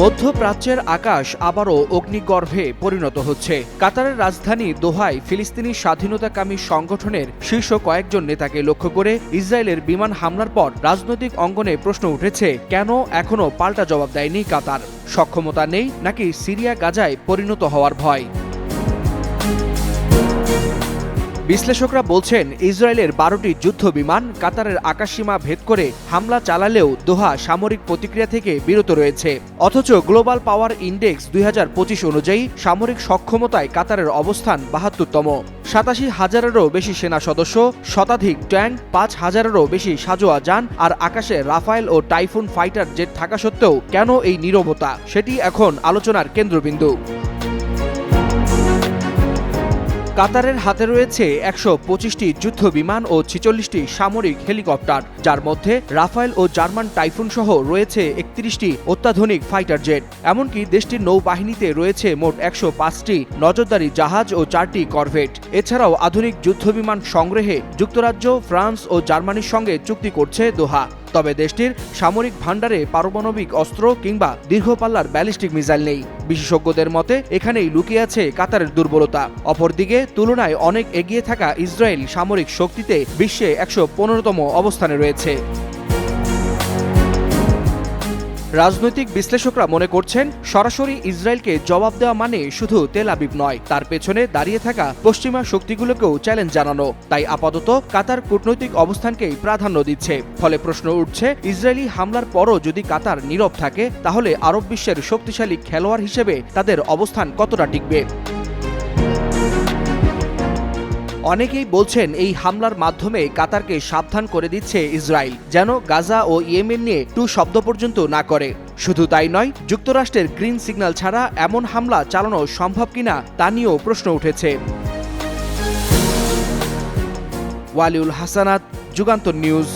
মধ্যপ্রাচ্যের আকাশ আবারও অগ্নিগর্ভে পরিণত হচ্ছে। কাতারের রাজধানী দোহায় ফিলিস্তিনি স্বাধীনতাকামী সংগঠনের শীর্ষ কয়েকজন নেতাকে লক্ষ্য করে ইসরায়েলের বিমান হামলার পর রাজনৈতিক অঙ্গনে প্রশ্ন উঠেছে, কেন এখনও পাল্টা জবাব দেয়নি কাতার? সক্ষমতা নেই নাকি সিরিয়া, গাজায় পরিণত হওয়ার ভয়? বিশ্লেষকরা বলছেন, ইসরায়েলের বারোটি যুদ্ধ বিমান কাতারের আকাশসীমা ভেদ করে হামলা চালালেও দোহা সামরিক প্রতিক্রিয়া থেকে বিরত রয়েছে। অথচ গ্লোবাল পাওয়ার ইন্ডেক্স দুই হাজার পঁচিশ অনুযায়ী সামরিক সক্ষমতায় কাতারের অবস্থান বাহাত্তরতম। সাতাশি হাজারেরও বেশি সেনা সদস্য, শতাধিক ট্যাঙ্ক, পাঁচ হাজারেরও বেশি সাজোয়া যান আর আকাশে রাফায়েল ও টাইফুন ফাইটার জেট থাকা সত্ত্বেও কেন এই নীরবতা? সেটি এখন আলোচনার কেন্দ্রবিন্দু। কাতারের হাতে রয়েছে একশো পঁচিশটি যুদ্ধ বিমান ও ছিচল্লিশটি সামরিক হেলিকপ্টার, যার মধ্যে রাফায়েল ও জার্মান টাইফুন সহ রয়েছে একত্রিশটি অত্যাধুনিক ফাইটার জেট। এমনকি দেশটির নৌবাহিনীতে রয়েছে মোট একশো পাঁচটি নজরদারি জাহাজ ও চারটি করভেট। এছাড়াও আধুনিক যুদ্ধবিমান সংগ্রহে যুক্তরাজ্য, ফ্রান্স ও জার্মানির সঙ্গে চুক্তি করছে দোহা। তবে দেশটির সামরিক ভাণ্ডারে পারমাণবিক অস্ত্র কিংবা দীর্ঘপাল্লার ব্যালিস্টিক মিসাইল নেই। বিশেষজ্ঞদের মতে, এখানেই লুকিয়ে আছে কাতারের দুর্বলতা। অপরদিকে, তুলনায় অনেক এগিয়ে থাকা ইসরায়েল সামরিক শক্তিতে বিশ্বে একশো পনেরোতম অবস্থানে রয়েছে। রাজনৈতিক বিশ্লেষকরা মনে করছেন, সরাসরি ইসরায়েলকে জবাব দেওয়া মানে শুধু তেল আবিব নয়, তার পেছনে দাঁড়িয়ে থাকা পশ্চিমা শক্তিগুলোকেও চ্যালেঞ্জ জানানো। তাই আপাতত কাতার কূটনৈতিক অবস্থানকেই প্রাধান্য দিচ্ছে। ফলে প্রশ্ন উঠছে, ইসরায়েলি হামলার পরও যদি কাতার নীরব থাকে, তাহলে আরব বিশ্বের শক্তিশালী খেলোয়াড় হিসেবে তাদের অবস্থান কতটা টিকবে? অনেকেই বলছেন এই হামলার মাধ্যমে কাতারকে সাবধান করে দিচ্ছে ইসরায়েল, যেন গাজা ও ইয়েমেন নিয়ে টু শব্দ পর্যন্ত না করে। শুধু তাই নয়, যুক্তরাষ্ট্রের গ্রিন সিগন্যাল ছাড়া এমন হামলা চালানো সম্ভব কিনা তা নিয়েও প্রশ্ন উঠেছে। ওয়ালিউল হাসানাত, যুগান্তর নিউজ।